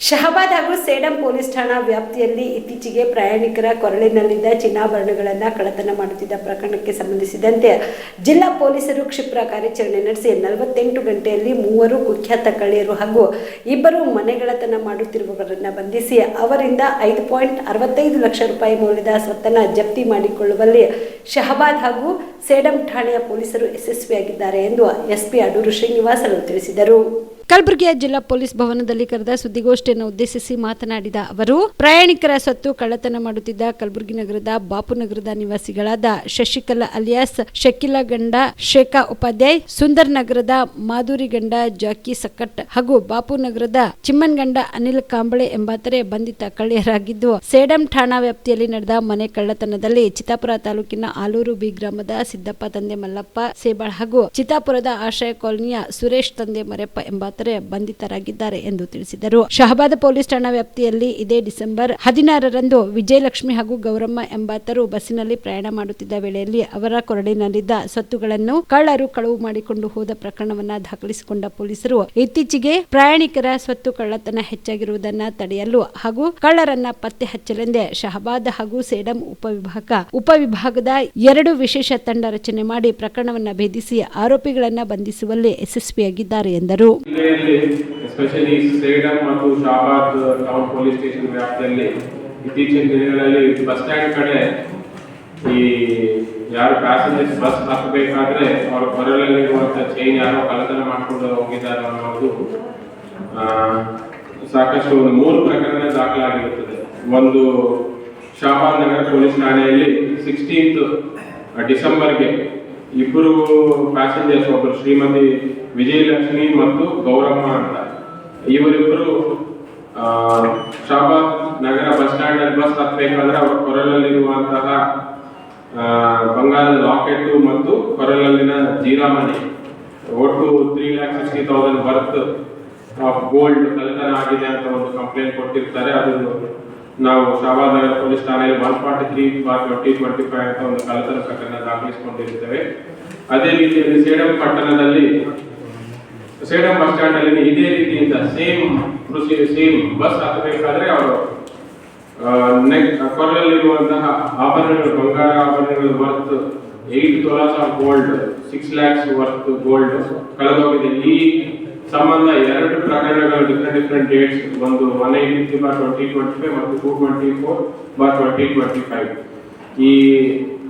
ಶಹಬಾದ್ ಹಾಗೂ ಸೇಡಂ ಪೊಲೀಸ್ ಠಾಣಾ ವ್ಯಾಪ್ತಿಯಲ್ಲಿ ಇತ್ತೀಚೆಗೆ ಪ್ರಯಾಣಿಕರ ಕೊರಳಿನಲ್ಲಿದ್ದ ಚಿನ್ನಾಭರಣಗಳನ್ನು ಕಳ್ಳತನ ಮಾಡುತ್ತಿದ್ದ ಪ್ರಕರಣಕ್ಕೆ ಸಂಬಂಧಿಸಿದಂತೆ ಜಿಲ್ಲಾ ಪೊಲೀಸರು ಕ್ಷಿಪ್ರ ಕಾರ್ಯಾಚರಣೆ ನಡೆಸಿ ನಲವತ್ತೆಂಟು ಗಂಟೆಯಲ್ಲಿ ಮೂವರು ಕುಖ್ಯಾತ ಕಳೆಯರು ಹಾಗೂ ಇಬ್ಬರು ಮನೆಗಳತನ ಮಾಡುತ್ತಿರುವವರನ್ನು ಬಂಧಿಸಿ ಅವರಿಂದ ಐದು ಪಾಯಿಂಟ್ ಅರವತ್ತೈದು ಲಕ್ಷ ರೂಪಾಯಿ ಮೌಲ್ಯದ ಸ್ವತ್ತನ್ನು ಜಪ್ತಿ ಮಾಡಿಕೊಳ್ಳುವಲ್ಲಿ ಶಹಬಾದ್ ಹಾಗೂ ಸೇಡಂ ಠಾಣೆಯ ಪೊಲೀಸರು ಯಶಸ್ವಿಯಾಗಿದ್ದಾರೆ ಎಂದು ಎಸ್ಪಿ ಅಡೂರು ಶ್ರೀನಿವಾಸರು ತಿಳಿಸಿದರು. ಕಲಬುರಗಿಯ ಜಿಲ್ಲಾ ಪೊಲೀಸ್ ಭವನದಲ್ಲಿ ಕರೆದ ಸುದ್ದಿಗೋಷ್ಠಿಯನ್ನು ಉದ್ದೇಶಿಸಿ ಮಾತನಾಡಿದ ಅವರು, ಪ್ರಯಾಣಿಕರ ಸ್ವತ್ತು ಕಳ್ಳತನ ಮಾಡುತ್ತಿದ್ದ ಕಲಬುರಗಿ ನಗರದ ಬಾಪುನಗರದ ನಿವಾಸಿಗಳಾದ ಶಶಿಕಲಾ ಅಲಿಯಾಸ್, ಶಕಿಲಾ ಗಂಡ, ಶೇಖಾ ಉಪಾಧ್ಯಾಯ್, ಸುಂದರ್ ನಗರದ ಮಾಧುರಿ ಗಂಡ ಜಾಕಿ ಸಕ್ಕಟ್ ಹಾಗೂ ಬಾಪುನಗರದ ಚಿಮ್ಮನ್ಗಂಡ ಅನಿಲ್ ಕಾಂಬಳೆ ಎಂಬಾತರೆ ಬಂಧಿತ ಕಳ್ಳಿಯರಾಗಿದ್ದು ಸೇಡಂ ಠಾಣಾ ವ್ಯಾಪ್ತಿಯಲ್ಲಿ ನಡೆದ ಮನೆ ಕಳ್ಳತನದಲ್ಲಿ ಚಿತ್ತಾಪುರ ತಾಲೂಕಿನ ಆಲೂರು ಬಿ ಗ್ರಾಮದ ಸಿದ್ದಪ್ಪ ತಂದೆ ಮಲ್ಲಪ್ಪ ಸೇಬಾಳ್ ಹಾಗೂ ಚಿತ್ತಾಪುರದ ಆಶ್ರಯ ಕಾಲೋನಿಯ ಸುರೇಶ್ ತಂದೆ ಮರೆಪ್ಪ ಎಂಬಾತರೆ ಬಂಧಿತರಾಗಿದ್ದಾರೆ ಎಂದು ತಿಳಿಸಿದರು. ಶಹಬಾದ್ ಪೊಲೀಸ್ ಠಾಣಾ ವ್ಯಾಪ್ತಿಯಲ್ಲಿ ಇದೇ ಡಿಸೆಂಬರ್ ಹದಿನಾರರಂದು ವಿಜಯಲಕ್ಷ್ಮಿ ಹಾಗೂ ಗೌರಮ್ಮ ಎಂಬಾತರು ಬಸ್ಸಿನಲ್ಲಿ ಪ್ರಯಾಣ ಮಾಡುತ್ತಿದ್ದ ವೇಳೆಯಲ್ಲಿ ಅವರ ಕೊರಳಿನಲ್ಲಿದ್ದ ಸ್ವತ್ತುಗಳನ್ನು ಕಳ್ಳರು ಕಳವು ಮಾಡಿಕೊಂಡು ಹೋದ ಪ್ರಕರಣವನ್ನು ದಾಖಲಿಸಿಕೊಂಡ ಪೊಲೀಸರು ಇತ್ತೀಚೆಗೆ ಪ್ರಯಾಣಿಕರ ಸ್ವತ್ತು ಕಳ್ಳತನ ಹೆಚ್ಚಾಗಿರುವುದನ್ನು ತಡೆಯಲು ಹಾಗೂ ಕಳ್ಳರನ್ನ ಪತ್ತೆ ಹಚ್ಚಲೆಂದೇ ಶಹಬಾದ್ ಹಾಗೂ ಸೇಡಂ ಉಪವಿಭಾಗ, ಉಪವಿಭಾಗದ ಎರಡು ವಿಶೇಷ ತಂಡ ರಚನೆ ಮಾಡಿ ಪ್ರಕರಣವನ್ನು ಭೇದಿಸಿ ಆರೋಪಿಗಳನ್ನು ಬಂಧಿಸುವಲ್ಲಿ ಯಶಸ್ವಿಯಾಗಿದ್ದಾರೆ ಎಂದರು. ಜಿಲ್ಲೆಯಲ್ಲಿ ಎಸ್ಪೆಷಲಿ ಸೇಡಂ ಮತ್ತು ಶಾಬಾದ್ ಟೌನ್ ಪೊಲೀಸ್ ಸ್ಟೇಷನ್ ವ್ಯಾಪ್ತಿಯಲ್ಲಿ ಇತ್ತೀಚಿನ ದಿನಗಳಲ್ಲಿ ಬಸ್ ಸ್ಟ್ಯಾಂಡ್ ಕಡೆ ಈ ಯಾರು ಪ್ಯಾಸೆಂಜರ್ಸ್ ಬಸ್ ಹತ್ತಬೇಕಾದ್ರೆ ಅವರ ಕೊರಳಲ್ಲಿರುವಂಥ ಚೈನ್ ಯಾರೋ ಕಳ್ಳತನ ಮಾಡ್ಕೊಂಡು ಹೋಗಿದ್ದಾರೆ ಅನ್ನೋದು ಸಾಕಷ್ಟು ಒಂದು ಮೂರು ಪ್ರಕರಣ ದಾಖಲಾಗಿರುತ್ತದೆ. ಒಂದು ಶಾಬಾದ್ ನಗರ ಪೊಲೀಸ್ ಠಾಣೆಯಲ್ಲಿ ಸಿಕ್ಸ್ಟೀನ್ತ್ ಡಿಸೆಂಬರ್ಗೆ ಇಬ್ಬರು ಪ್ಯಾಸೆಂಜರ್ಸ್ ಒಬ್ಬರು ಶ್ರೀಮತಿ ವಿಜಯಲಕ್ಷ್ಮಿ ಮತ್ತು ಗೌರಮ್ಮ ಅಂತ. ಇವರಿಬ್ಬರು ಆ, Shahabad Nagar bus stand bus ಹತ್ತಬೇಕಾದ್ರೆ ಅವರ ಕೊರಲಲ್ಲಿರುವಂತಹ ಆ, ಬಂಗಾರದ ಲಾಕೆಟ್ ಮತ್ತು ಜೀರಾ ಜೀರಾಮಣಿ ಒಟ್ಟು three lakh sixty thousand worth of gold ಕಳ್ಳತನ ಆಗಿದೆ ಅಂತ ಒಂದು ಕಂಪ್ಲೇಂಟ್ ಕೊಟ್ಟಿರ್ತಾರೆ. ಅದು ನಾವು ಶಾಬಾದ್ ನಗರ ಪೊಲೀಸ್ ಠಾಣೆಯಲ್ಲಿ one forty three bar twenty twenty five ಅಂತ ಒಂದು ಕಳ್ಳತನ ಪ್ರಕರಣ ದಾಖಲಿಸಿಕೊಂಡಿರುತ್ತೇವೆ. ಅದೇ ರೀತಿಯಲ್ಲಿ ಸೇಡಂ ಪಟ್ಟಣದಲ್ಲಿ, ಸೇಡಂ ಬಸ್ ಸ್ಟ್ಯಾಂಡ್ ಅಲ್ಲಿ ಇದೇ ರೀತಿಯಿಂದ ಸೇಮ್ ಕೃಷಿ ಸೇಮ್ ಬಸ್ ಹತ್ತಬೇಕಾದ್ರೆ ಅವರು ಕೊರಲಲ್ಲಿರುವಂತಹ ಆಭರಣಗಳು, ಬಂಗಾರ ಆಭರಣಗಳು worth eight tolas of gold six lakhs worth gold ಕಳೆದೋಗಿದೆ. ಈ ಸಂಬಂಧ ಎರಡು ಪ್ರಕರಣಗಳು ಡಿಫ್ರೆಂಟ್ ಡಿಫ್ರೆಂಟ್ ಡೇಟ್ಸ್ ಒಂದು one eighty bar twenty twenty five ಮತ್ತು two twenty four bar twenty twenty five ಈ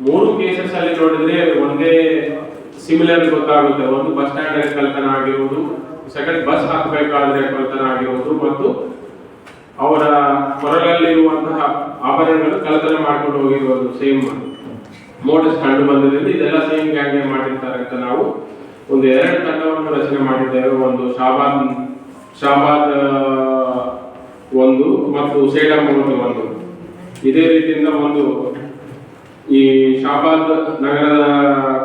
ಮೂರು ಕೇಸಸ್ ಅಲ್ಲಿ ನೋಡಿದ್ರೆ ಒಂದೇ ಸಿಮಿಲರ್ ಗೊತ್ತಾಗುತ್ತೆ. ಒಂದು ಬಸ್ ಸ್ಟ್ಯಾಂಡ್ ಕಳ್ತನ ಆಗಿರುವುದು ಸೆಕೆಂಡ್ ಬಸ್ ಹಾಕಬೇಕಾದ್ರೆ ಕಳ್ತನ ಆಗಿರುವುದು ಮತ್ತು ಅವರ ಕೊರಳಲ್ಲಿರುವಂತಹ ಆಭರಣಗಳು ಕಲ್ಪನೆ ಮಾಡ್ಕೊಂಡು ಹೋಗಿರುವುದು ಸೇಮ್ ಮೋಡಸ್ ಕಂಡು ಬಂದಿರೋದು ಇದೆಲ್ಲ ಸೇಮ್ ಗ್ಯಾಂಗ್ ಮಾಡಿರ್ತಾರೆ ಅಂತ ನಾವು ಒಂದು ಎರಡು ತಂಡವನ್ನು ರಚನೆ ಮಾಡಿದ್ದೇವೆ ಒಂದು ಶಾಬಾದ್ ಶಾಬಾದ್ ಒಂದು ಮತ್ತು ಸೇಡಂ ಒಂದು. ಇದೇ ರೀತಿಯಿಂದ ಒಂದು ಈ ಶಾಬಾದ್ ನಗರದ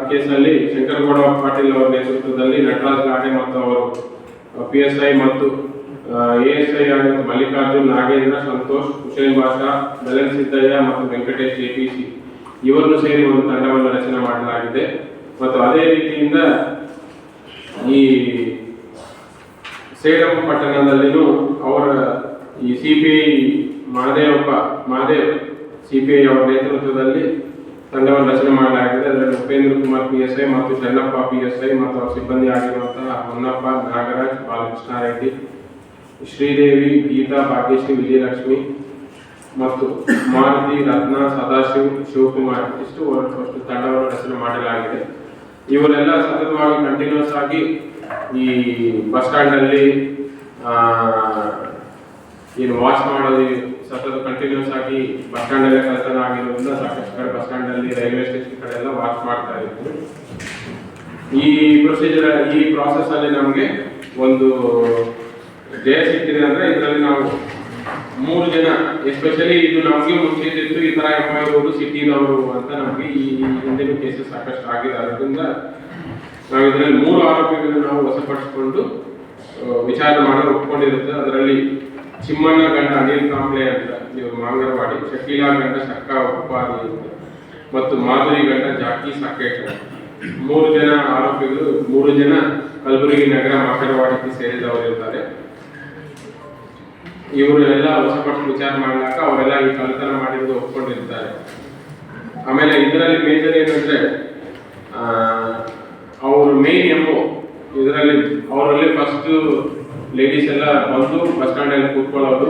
ಕೇಸ್ನಲ್ಲಿ ಶಂಕರಗೌಡ ಪಾಟೀಲ್ ಅವರ ನೇತೃತ್ವದಲ್ಲಿ ನಟರಾಜ್ ಗಾಡೆ ಮತ್ತು ಅವರು ಪಿ ಎಸ್ ಐ ಮತ್ತು ಎ ಎಸ್ ಐ ಆಗಿದ್ದ ಮಲ್ಲಿಕಾರ್ಜುನ್, ನಾಗೇಂದ್ರ, ಸಂತೋಷ್ ಹುಸೇನ್ ಬಾಷಾ ಬೆಲನ್ ಸಿದ್ದಯ್ಯ ಮತ್ತು ವೆಂಕಟೇಶ್ ಎಪಿಸಿ ಇವರನ್ನು ಸೇರಿ ಒಂದು ತಂಡವನ್ನು ರಚನೆ ಮಾಡಲಾಗಿದೆ. ಮತ್ತು ಅದೇ ರೀತಿಯಿಂದ ಈ ಸೇಡಂ ಪಟ್ಟಣದಲ್ಲಿನೂ ಅವರ ಈ C P I Mahadevappa, Mahadev C P I ಅವರ ನೇತೃತ್ವದಲ್ಲಿ ತಂಡವನ್ನು ರಚನೆ ಮಾಡಲಾಗಿದೆ. ಅದರಲ್ಲಿ Upendra Kumar P S I ಮತ್ತು ಚೆನ್ನಪ್ಪ ಪಿ ಎಸ್ ಐ ಮತ್ತು ಅವರ ಸಿಬ್ಬಂದಿ ಆಗಿರುವಂತಹ ಹೊನ್ನಪ್ಪ, ನಾಗರಾಜ್, ಬಾಲಕೃಷ್ಣ ರೆಡ್ಡಿ, ಶ್ರೀದೇವಿ, ಗೀತಾ, ಭಾಗ್ಯಶ್ರೀ, ವಿಜಯಲಕ್ಷ್ಮಿ ಮತ್ತು ಮಾರುತಿ, ರತ್ನ, ಸದಾಶಿವ್, ಶಿವಕುಮಾರ್ ಇಷ್ಟು ಅಷ್ಟು ತಂಡವನ್ನು ರಚನೆ ಮಾಡಲಾಗಿದೆ. ಇವರೆಲ್ಲ ಸತತವಾಗಿ ಕಂಟಿನ್ಯೂಸ್ ಆಗಿ ಈ ಬಸ್ ಸ್ಟ್ಯಾಂಡಲ್ಲಿ ಏನು ವಾಚ್ ಮಾಡೋದು, ಸತತ ಕಂಟಿನ್ಯೂಸ್ ಆಗಿ ಬಸ್ ಸ್ಟ್ಯಾಂಡ್ ಕೆಲಸ ಆಗಿರೋದ್ರಿಂದ ಸಾಕಷ್ಟು ಕಡೆ ಬಸ್ ಸ್ಟ್ಯಾಂಡಲ್ಲಿ ರೈಲ್ವೆ ಸ್ಟೇಷನ್ ಕಡೆ ಎಲ್ಲ ವಾಚ್ ಮಾಡ್ತಾ ಇದ್ದೀವಿ ಈ ಪ್ರೊಸೀಜರ್ ಈ ಪ್ರಾಸೆಸ್ ಅಲ್ಲಿ ನಮಗೆ ಒಂದು ಜಯ ಸಿಕ್ಕಿದೆ ಅಂದ್ರೆ ಇದರಲ್ಲಿ ನಾವು ಮೂರು ಜನ ಎಸ್ಪೆಷಲಿ ಇದು ನಮಗೆ ಮುಂಚೆ ಈ ಥರ ಐ ಅವರು ಸಿಟಿನವರು ಅಂತ ನಮಗೆ ಈ ಹಿಂದಿನ ಕೇಸಸ್ ಸಾಕಷ್ಟು ಆಗಿದೆ. ಅದರಿಂದ ನಾವು ಇದರಲ್ಲಿ ಮೂರು ಆರೋಪಿಗಳನ್ನು ನಾವು ವಶಪಡಿಸಿಕೊಂಡು ವಿಚಾರಣೆ ಮಾಡಲು ಒಪ್ಪಿಕೊಂಡಿರುತ್ತೆ ಅದರಲ್ಲಿ ಚಿಮ್ಮಣ್ಣ ಗಂಡ ಅನಿಲ್ ಕಾಂಬ್ಳೆ ಅಂತ ಇವರು ಮಾಂಗರವಾಡಿ ಶಕೀಲಾ ಗಂಡ ಶಕ್ಕ ಉಪಾಧಿ ಅಂತ ಮತ್ತು ಮಾಧುರಿ ಗಂಡ ಜಾಕಿ ಸಾಕೇಟ್ ಮೂರು ಜನ ಆರೋಪಿಗಳು, ಮೂರು ಜನ ಕಲಬುರಗಿ ನಗರ ಮಾಕರವಾಡಿಗೆ ಸೇರಿದವರಿರ್ತಾರೆ ಇವರು ಹೊಸಪಟ್ಟು ವಿಚಾರ ಮಾಡಲಾಕ ಅವರೆಲ್ಲ ಈ ಕಳ್ಳತನ ಮಾಡಿದ್ದು ಒಪ್ಕೊಂಡಿರ್ತಾರೆ. ಆಮೇಲೆ ಇದರಲ್ಲಿ ಮೇಜರ್ ಏನಂದ್ರೆ ಅವರು ಮೇನ್ ಎಮ್ಮು ಇದರಲ್ಲಿ, ಅವರಲ್ಲಿ ಫಸ್ಟ್ ಲೇಡೀಸ್ ಎಲ್ಲ ಬಂದು ಬಸ್ ಸ್ಟ್ಯಾಂಡ್ ಅಲ್ಲಿ ಕೂತ್ಕೊಳ್ಳೋದು.